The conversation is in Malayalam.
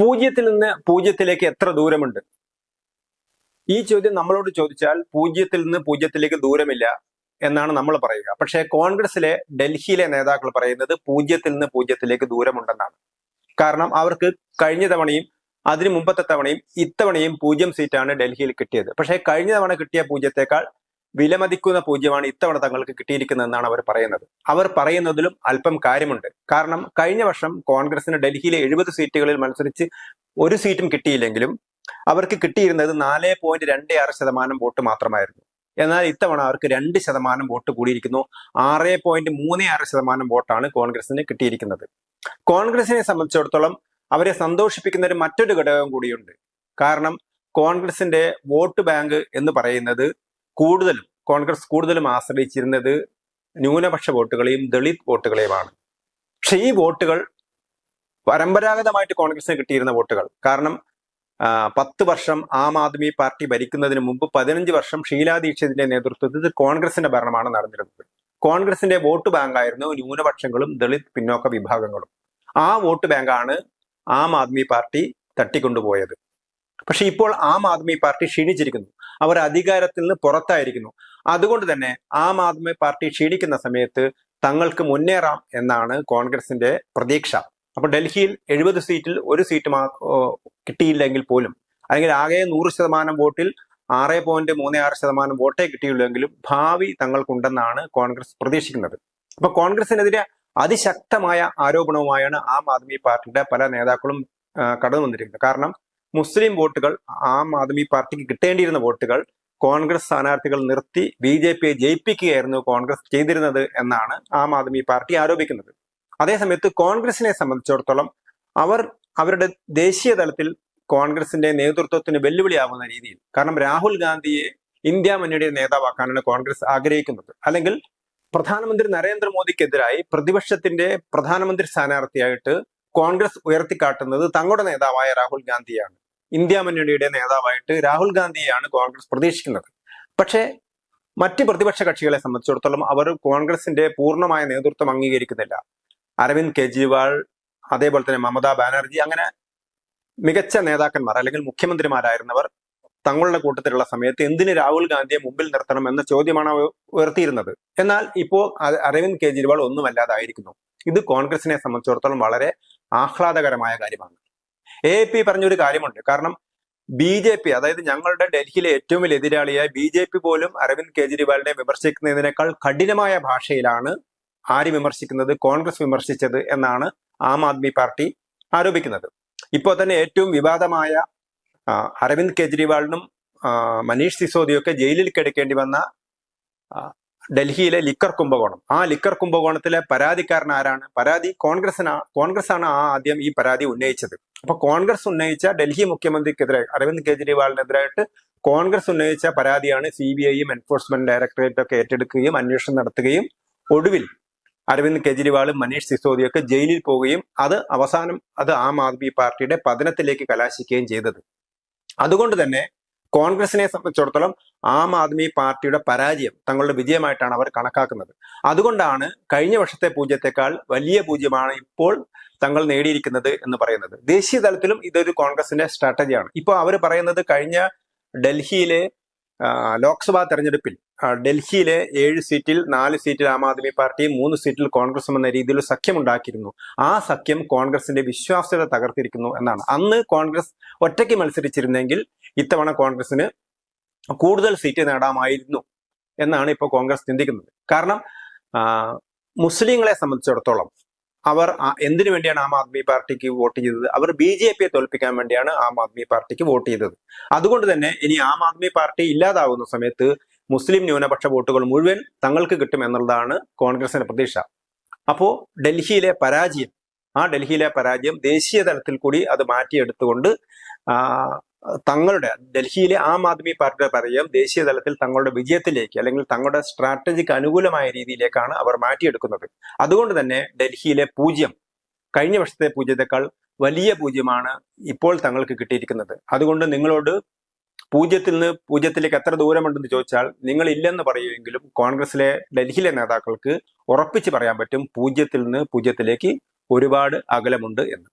പൂജ്യത്തിൽ നിന്ന് പൂജ്യത്തിലേക്ക് എത്ര ദൂരമുണ്ട്? ഈ ചോദ്യം നമ്മളോട് ചോദിച്ചാൽ പൂജ്യത്തിൽ നിന്ന് പൂജ്യത്തിലേക്ക് ദൂരമില്ല എന്നാണ് നമ്മൾ പറയുക. പക്ഷേ കോൺഗ്രസിലെ ഡൽഹിയിലെ നേതാക്കൾ പറയുന്നത് പൂജ്യത്തിൽ നിന്ന് പൂജ്യത്തിലേക്ക് ദൂരമുണ്ടെന്നാണ്. കാരണം അവർക്ക് കഴിഞ്ഞ തവണയും അതിനു മുമ്പത്തെ തവണയും ഇത്തവണയും പൂജ്യം സീറ്റാണ് ഡൽഹിയിൽ കിട്ടിയത്. പക്ഷേ കഴിഞ്ഞ തവണ കിട്ടിയ പൂജ്യത്തെക്കാൾ വിലമതിക്കുന്ന പൂജ്യമാണ് ഇത്തവണ തങ്ങൾക്ക് കിട്ടിയിരിക്കുന്നതെന്നാണ് അവർ പറയുന്നത്. അവർ പറയുന്നതിലും അല്പം കാര്യമുണ്ട്. കാരണം കഴിഞ്ഞ വർഷം കോൺഗ്രസിന് ഡൽഹിയിലെ എഴുപത് സീറ്റുകളിൽ മത്സരിച്ച് ഒരു സീറ്റും കിട്ടിയില്ലെങ്കിലും അവർക്ക് കിട്ടിയിരുന്നത് നാല് പോയിന്റ് രണ്ട് ആറ് ശതമാനം വോട്ട് മാത്രമായിരുന്നു. എന്നാൽ ഇത്തവണ അവർക്ക് രണ്ട് ശതമാനം വോട്ട് കൂടിയിരിക്കുന്നു. ആറ് പോയിന്റ് മൂന്ന് ആറ് ശതമാനം വോട്ടാണ് കോൺഗ്രസിന് കിട്ടിയിരിക്കുന്നത്. കോൺഗ്രസിനെ സംബന്ധിച്ചിടത്തോളം അവരെ സന്തോഷിപ്പിക്കുന്ന ഒരു മറ്റൊരു ഘടകം കൂടിയുണ്ട്. കാരണം കോൺഗ്രസിന്റെ വോട്ട് ബാങ്ക് എന്ന് പറയുന്നത് കൂടുതലും കോൺഗ്രസ് കൂടുതലും ആശ്രയിച്ചിരുന്നത് ന്യൂനപക്ഷ വോട്ടുകളെയും ദളിത് വോട്ടുകളെയുമാണ്. പക്ഷെ ഈ വോട്ടുകൾ പരമ്പരാഗതമായിട്ട് കോൺഗ്രസിന് കിട്ടിയിരുന്ന വോട്ടുകൾ. കാരണം പത്ത് വർഷം ആം ആദ്മി പാർട്ടി ഭരിക്കുന്നതിന് മുമ്പ് പതിനഞ്ച് വർഷം ഷീലാ ദീക്ഷിതിന്റെ നേതൃത്വത്തിൽ കോൺഗ്രസിന്റെ ഭരണമാണ് നടന്നിരുന്നത്. കോൺഗ്രസിന്റെ വോട്ട് ബാങ്കായിരുന്നു ന്യൂനപക്ഷങ്ങളും ദളിത് പിന്നോക്ക വിഭാഗങ്ങളും. ആ വോട്ട് ബാങ്കാണ് ആം ആദ്മി പാർട്ടി തട്ടിക്കൊണ്ടുപോയത്. പക്ഷെ ഇപ്പോൾ ആം ആദ്മി പാർട്ടി ക്ഷീണിച്ചിരിക്കുന്നു. അവർ അധികാരത്തിൽ നിന്ന് പുറത്തായിരിക്കുന്നു. അതുകൊണ്ട് തന്നെ ആം ആദ്മി പാർട്ടി ക്ഷീണിക്കുന്ന സമയത്ത് തങ്ങൾക്ക് മുന്നേറാം എന്നാണ് കോൺഗ്രസിന്റെ പ്രതീക്ഷ. അപ്പൊ ഡൽഹിയിൽ എഴുപത് സീറ്റിൽ ഒരു സീറ്റ് മാ കിട്ടിയില്ലെങ്കിൽ പോലും അല്ലെങ്കിൽ ആകെ നൂറ് ശതമാനം വോട്ടിൽ ആറ് പോയിന്റ് മൂന്ന് ആറ് ശതമാനം വോട്ടേ കിട്ടിയുള്ളെങ്കിലും ഭാവി തങ്ങൾക്കുണ്ടെന്നാണ് കോൺഗ്രസ് പ്രതീക്ഷിക്കുന്നത്. അപ്പൊ കോൺഗ്രസിനെതിരെ അതിശക്തമായ ആരോപണവുമായാണ് ആം ആദ്മി പാർട്ടിയുടെ പല നേതാക്കളും കടന്നു വന്നിരിക്കുന്നത് കാരണം മുസ്ലിം വോട്ടുകൾ ആം ആദ്മി പാർട്ടിക്ക് കിട്ടേണ്ടിയിരുന്ന വോട്ടുകൾ കോൺഗ്രസ് സ്ഥാനാർത്ഥികൾ നിർത്തി ബി ജെ പിയെ ജയിപ്പിക്കുകയായിരുന്നു കോൺഗ്രസ് ചെയ്തിരുന്നത് എന്നാണ് ആം ആദ്മി പാർട്ടി ആരോപിക്കുന്നത്. അതേസമയത്ത് കോൺഗ്രസിനെ സംബന്ധിച്ചിടത്തോളം അവർ അവരുടെ ദേശീയ തലത്തിൽ കോൺഗ്രസിന്റെ നേതൃത്വത്തിന് വെല്ലുവിളിയാവുന്ന രീതിയിൽ കാരണം രാഹുൽ ഗാന്ധിയെ ഇന്ത്യ മുന്നണിയുടെ നേതാവാക്കാനാണ് കോൺഗ്രസ് ആഗ്രഹിക്കുന്നത്. അല്ലെങ്കിൽ പ്രധാനമന്ത്രി നരേന്ദ്രമോദിക്കെതിരായി പ്രതിപക്ഷത്തിന്റെ പ്രധാനമന്ത്രി സ്ഥാനാർത്ഥിയായിട്ട് കോൺഗ്രസ് ഉയർത്തിക്കാട്ടുന്നത് തങ്ങളുടെ നേതാവായ രാഹുൽ ഗാന്ധിയാണ്. ഇന്ത്യ മുന്നണിയുടെ നേതാവായിട്ട് രാഹുൽ ഗാന്ധിയെയാണ് കോൺഗ്രസ് പ്രതീക്ഷിക്കുന്നത്. പക്ഷേ മറ്റ് പ്രതിപക്ഷ കക്ഷികളെ സംബന്ധിച്ചിടത്തോളം അവർ കോൺഗ്രസിന്റെ പൂർണമായ നേതൃത്വം അംഗീകരിക്കുന്നില്ല. അരവിന്ദ് കെജ്രിവാൾ അതേപോലെ തന്നെ മമതാ ബാനർജി അങ്ങനെ മികച്ച നേതാക്കന്മാർ അല്ലെങ്കിൽ മുഖ്യമന്ത്രിമാരായിരുന്നവർ തങ്ങളുടെ കൂട്ടത്തിലുള്ള സമയത്ത് എന്തിന് രാഹുൽ ഗാന്ധിയെ മുമ്പിൽ നിർത്തണം എന്ന ചോദ്യമാണ് ഉയർത്തിയിരുന്നത്. എന്നാൽ ഇപ്പോൾ അരവിന്ദ് കെജ്രിവാൾ ഒന്നുമല്ലാതായിരിക്കുന്നു. ഇത് കോൺഗ്രസിനെ സംബന്ധിച്ചിടത്തോളം വളരെ ആഹ്ലാദകരമായ കാര്യമാണ്. എ പി പറഞ്ഞൊരു കാര്യമുണ്ട്. കാരണം ബി ജെ പി അതായത് ഞങ്ങളുടെ ഡൽഹിയിലെ ഏറ്റവും വലിയ എതിരാളിയായ ബി ജെ പി പോലും അരവിന്ദ് കെജ്രിവാളിനെ വിമർശിക്കുന്നതിനേക്കാൾ കഠിനമായ ഭാഷയിലാണ് ആര് വിമർശിക്കുന്നത് കോൺഗ്രസ് വിമർശിച്ചത് എന്നാണ് ആം ആദ്മി പാർട്ടി ആരോപിക്കുന്നത്. ഇപ്പോൾ തന്നെ ഏറ്റവും വിവാദമായ അരവിന്ദ് കെജ്രിവാളിനും മനീഷ് സിസോദിയൊക്കെ ജയിലിൽ കിടക്കേണ്ടി വന്ന ഡൽഹിയിലെ ലിക്കർ കുംഭകോണം. ആ ലിക്കർ കുംഭകോണത്തിലെ പരാതിക്കാരൻ ആരാണ് പരാതി കോൺഗ്രസിനാ കോൺഗ്രസ് ആണ് ആ ആദ്യം ഈ പരാതി ഉന്നയിച്ചത്. അപ്പൊ കോൺഗ്രസ് ഉന്നയിച്ച ഡൽഹി മുഖ്യമന്ത്രിക്കെതിരെ അരവിന്ദ് കെജ്രിവാളിനെതിരായിട്ട് കോൺഗ്രസ് ഉന്നയിച്ച പരാതിയാണ് സി ബി ഐയും എൻഫോഴ്സ്മെന്റ് ഡയറക്ടറേറ്റ് ഒക്കെ ഏറ്റെടുക്കുകയും അന്വേഷണം നടത്തുകയും ഒടുവിൽ അരവിന്ദ് കെജ്രിവാളും മനീഷ് സിസോദിയൊക്കെ ജയിലിൽ പോവുകയും അത് അവസാനം അത് ആം ആദ്മി പാർട്ടിയുടെ പതനത്തിലേക്ക് കലാശിക്കുകയും ചെയ്തത്. അതുകൊണ്ട് തന്നെ കോൺഗ്രസിനെ സംബന്ധിച്ചിടത്തോളം ആം ആദ്മി പാർട്ടിയുടെ പരാജയം തങ്ങളുടെ വിജയമായിട്ടാണ് അവർ കണക്കാക്കുന്നത്. അതുകൊണ്ടാണ് കഴിഞ്ഞ വർഷത്തെ പൂജ്യത്തെക്കാൾ വലിയ പൂജ്യമാണ് ഇപ്പോൾ തങ്ങൾ നേടിയിരിക്കുന്നത് എന്ന് പറയുന്നത്. ദേശീയ തലത്തിലും ഇതൊരു കോൺഗ്രസിന്റെ സ്ട്രാറ്റജിയാണ്. ഇപ്പോൾ അവർ പറയുന്നത് കഴിഞ്ഞ ഡൽഹിയിലെ ലോക്സഭാ തെരഞ്ഞെടുപ്പിൽ ഡൽഹിയിലെ ഏഴ് സീറ്റിൽ നാല് സീറ്റിൽ ആം ആദ്മി പാർട്ടിയും മൂന്ന് സീറ്റിൽ കോൺഗ്രസും എന്ന രീതിയിൽ സഖ്യമുണ്ടാക്കിയിരുന്നു. ആ സഖ്യം കോൺഗ്രസിന്റെ വിശ്വാസ്യത തകർത്തിരിക്കുന്നു എന്നാണ്. അന്ന് കോൺഗ്രസ് ഒറ്റയ്ക്ക് മത്സരിച്ചിരുന്നെങ്കിൽ ഇത്തവണ കോൺഗ്രസിന് കൂടുതൽ സീറ്റ് നേടാമായിരുന്നു എന്നാണ് ഇപ്പോൾ കോൺഗ്രസ് ചിന്തിക്കുന്നത്. കാരണം മുസ്ലിങ്ങളെ സംബന്ധിച്ചിടത്തോളം അവർ എന്തിനു വേണ്ടിയാണ് ആം ആദ്മി പാർട്ടിക്ക് വോട്ട് ചെയ്തത്? അവർ ബി ജെ പിയെ തോൽപ്പിക്കാൻ വേണ്ടിയാണ് ആം ആദ്മി പാർട്ടിക്ക് വോട്ട് ചെയ്തത്. അതുകൊണ്ട് തന്നെ ഇനി ആം ആദ്മി പാർട്ടി ഇല്ലാതാകുന്ന സമയത്ത് മുസ്ലിം ന്യൂനപക്ഷ വോട്ടുകൾ മുഴുവൻ തങ്ങൾക്ക് കിട്ടും എന്നുള്ളതാണ് കോൺഗ്രസിന്റെ പ്രതീക്ഷ. അപ്പോ ഡൽഹിയിലെ പരാജയം ആ ഡൽഹിയിലെ പരാജയം ദേശീയ തലത്തിൽ കൂടി അത് മാറ്റിയെടുത്തുകൊണ്ട് തങ്ങളുടെ ഡൽഹിയിലെ ആം ആദ്മി പാർട്ടിയുടെ പരാജയം ദേശീയ തലത്തിൽ തങ്ങളുടെ വിജയത്തിലേക്ക് അല്ലെങ്കിൽ തങ്ങളുടെ സ്ട്രാറ്റജിക്ക് അനുകൂലമായ രീതിയിലേക്കാണ് അവർ മാറ്റിയെടുക്കുന്നത്. അതുകൊണ്ട് തന്നെ ഡൽഹിയിലെ പൂജ്യം കഴിഞ്ഞ വർഷത്തെ പൂജ്യത്തെക്കാൾ വലിയ പൂജ്യമാണ് ഇപ്പോൾ തങ്ങൾക്ക് കിട്ടിയിരിക്കുന്നത്. അതുകൊണ്ട് നിങ്ങളോട് പൂജ്യത്തിൽ നിന്ന് പൂജ്യത്തിലേക്ക് എത്ര ദൂരമുണ്ടെന്ന് ചോദിച്ചാൽ നിങ്ങൾ ഇല്ലെന്ന് പറയുമെങ്കിലും കോൺഗ്രസിലെ ഡൽഹിയിലെ നേതാക്കൾക്ക് ഉറപ്പിച്ച് പറയാൻ പറ്റും പൂജ്യത്തിൽ നിന്ന് പൂജ്യത്തിലേക്ക് ഒരുപാട് അകലമുണ്ട് എന്ന്.